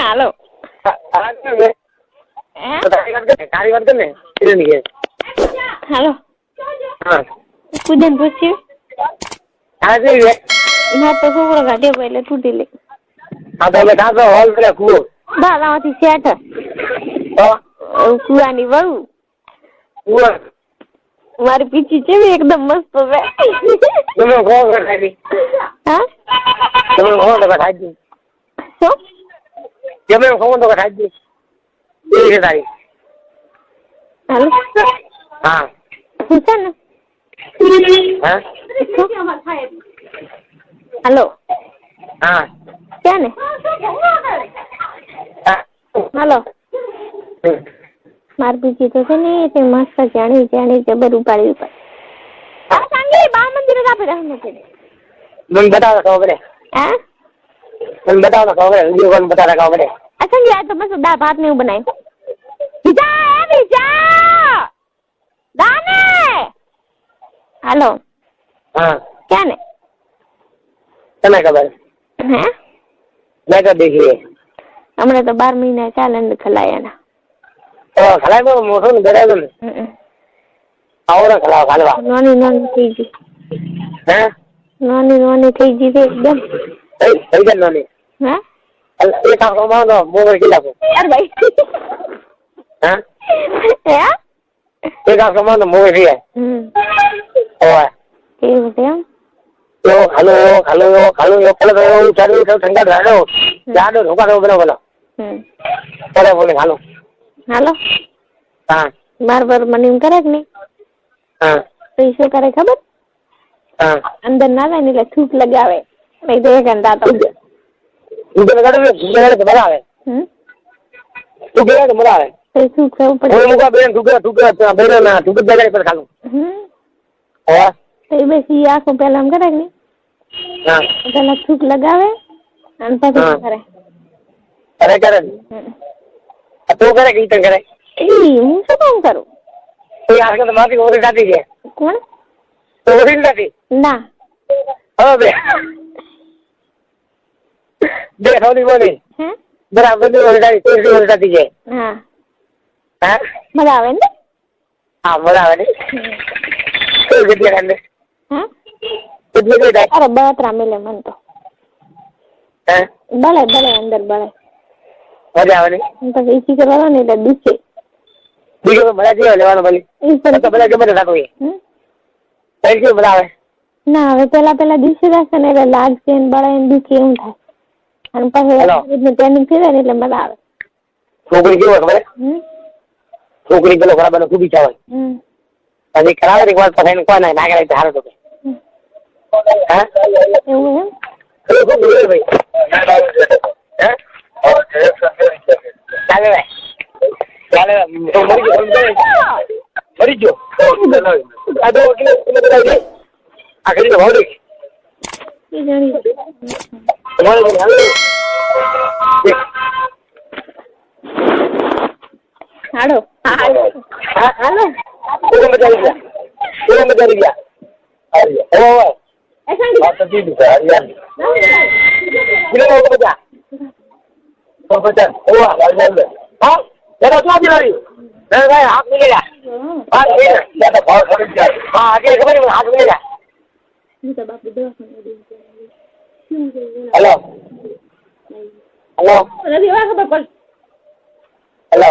હાલો હા કેમ છે? હે તો તારી વાત ને, હાલો. હા? પૂજન પૂછ્યું? હોય તૂટી લે. હા તો કાંતો હોલ કુવાની વહુ. મારી પીછી છે એકદમ મસ્ત તમે તમે ખો તો ખાઈ દી. શું? તમે ખો તો ખાઈ દી. કેવી છે તારી હા. ને. હા? હાલો. હા. ક્યાં ને? હા. હાલો. માર પીછી તો છે ને તે મસ્ત જાણી જાણી જબર ઉપાડી ઉપાડી આ સાંગલી બા મંદિર રહ્યું છે મને બતાવો ખબર પડે હા? મને બતાવો તો ખબર વીડિયો કોલ બતાવે ખબર પડે. આ તો મસ્ત દાળ ભાત ને એવું બનાય. બીજા બીજા! દાને હાલો. હા. ક્યાં ને તને ખબર? હે? મેં તો દેખી હમણાં તો બાર મહિના ચાલે ને ખલાયાના તો ખલાય બહુ મોટો ને ગરાય ને. આવો ને ખલાવ ખાલવા નાની નાની થઈ ગઈ. હે? નાની નાની થઈ ગઈ છે એકદમ. થઈ થઈ નાની? હે? એ કામ કમાવો મોબાઈલ કેટલા છે? અરે ભાઈ. હા? હે? એ કામ કમાવો મોબાઈલ થઈ જાય હમ. ઓય. એવું એમ? એવો ખાલો એવો ખાલો એવો ખાલો એવો પેલો તો એવું ચાલુ તો ઠંડા રાડો જાડો ઢોકા દો હમ. બોલે બોલે ખાલો હાલો. હા. બાર બાર મને એમ કરે કે નહીં? હા. તો શું કરે ખબર? અંદર ના જાય ને એટલે થૂક લગાવે. નહીં તો એક ઘંટા તો તું લગાડે લગાડે મજા આવે. હમ? તું લગાડે મજા આવે. તો એ થૂક થવું હું મુકા બેન તું કે બેન ના કે લગાડે પર ખાલું. હમ? હા. તો એ બેસી આખો પેલા એમ કરે કે નહીં હા. પેલા થૂક લગાવે અને પછી. કરે. કરે હમ. તું કરે કે કરે? એ હું શું કામ કરું? તું આગળ મારી ઓરી છે. કોણ? ઓરી જાતી ના. હવે. બે બોલી બરાબર હા? હા. મજા આવે ને? હા બરાબર ને? તું કેટલી કાંડે કેટલી કઈ અરે બળતરા મિલે મન તો. હા? બળે બળે અંદર બળે. મજા આવે ને? તો એસી કરવાનો ને એટલે દુખે બીજું મજા જેવો લેવાનો ભલે? બધા ગમે તે થતું હોય તઈ કેવું ના હવે પેલા પેલા દિવસે જશે ને એટલે લાગશે ને બળે ને દુખે એવું થાય. અને પછી ટ્રેનિંગ થઈ જાય ને એટલે મજા આવે. છોકરી કેવું ખબર? છોકરી પેલો એનો ખૂબ હોય. પછી કરાવે ને એક વાર પછી કોઈ ના ના કરે તો સારું તો. હા? એવું એમ? ચાલે ભાઈ. ચાલે મરી ગયો મરી ગયો. આ તો એટલે એટલે બધા છે. આ ઘડી તો ભાવડી એ જાણી તમારે બધું હાલે હાડો હાડો હા હાલો કોઈ મજા આવી ગયા કોઈ મજા આવી ગયા આવી ગયા ઓય એ સંગીત વાત તો સીધી છે હરિયાળી કિલો નો પચાસ સો પચાસ ઓવા હરિયાળી હું તો બાપુ દવાખાને દઈ હેલો હેલો નથી એવા ખબર પડ હેલો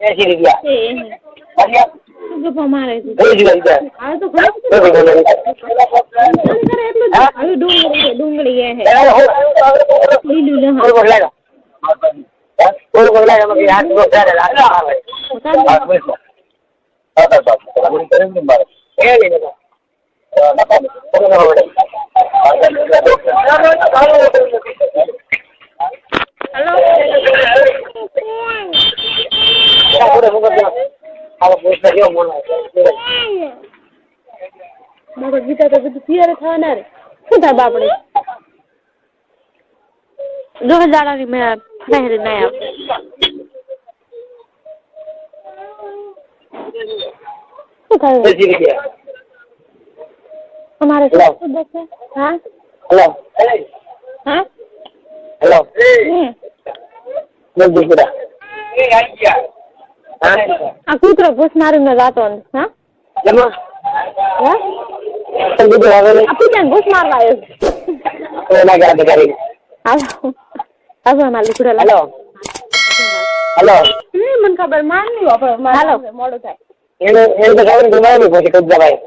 એસી રૂપિયા. એ હરિયા ગપ્પા મારે છે કઈ જગ્યાએ છે? હવે તો ઘણું કઈ જગ્યાએ? બંધ કરે એટલું જ હા? હવે ડુંગળી છે ડુંગળી એ હે એ હું લીલું લહણ કોઈ કોઈ લાગ્યો કોઈ કોઈ લાગ્યો કે હાથ નો ચાલે લાગે આવે હા બસ હા બસ બસ મને કરે ને મારે એ નહીં ને બાપા ગીતા તો બધું તૈયાર થવાના રે શું થાય બાપડે દો હજારની મેં ફરેહરી નહીં આપે શું થાય તમારે હેલો. શું દેશે હા હેલો હા હેલો હમ. બોલ દીકરા હા આ કૂતરો રાતો ને હા? એમાં? હા? તમે આવે આ પૂજાને ભૂસ મારવા આવ્યો તો એના ઘરે બેઠા હાલો. હાલો ના લીકડો હેલો. હેલો. હમ મને ખબર માર નહીં વાપર હાલો. મોડું થાય. એને એને તો ખબર નહીં મારે નહીં પછી કબજા ભાઈ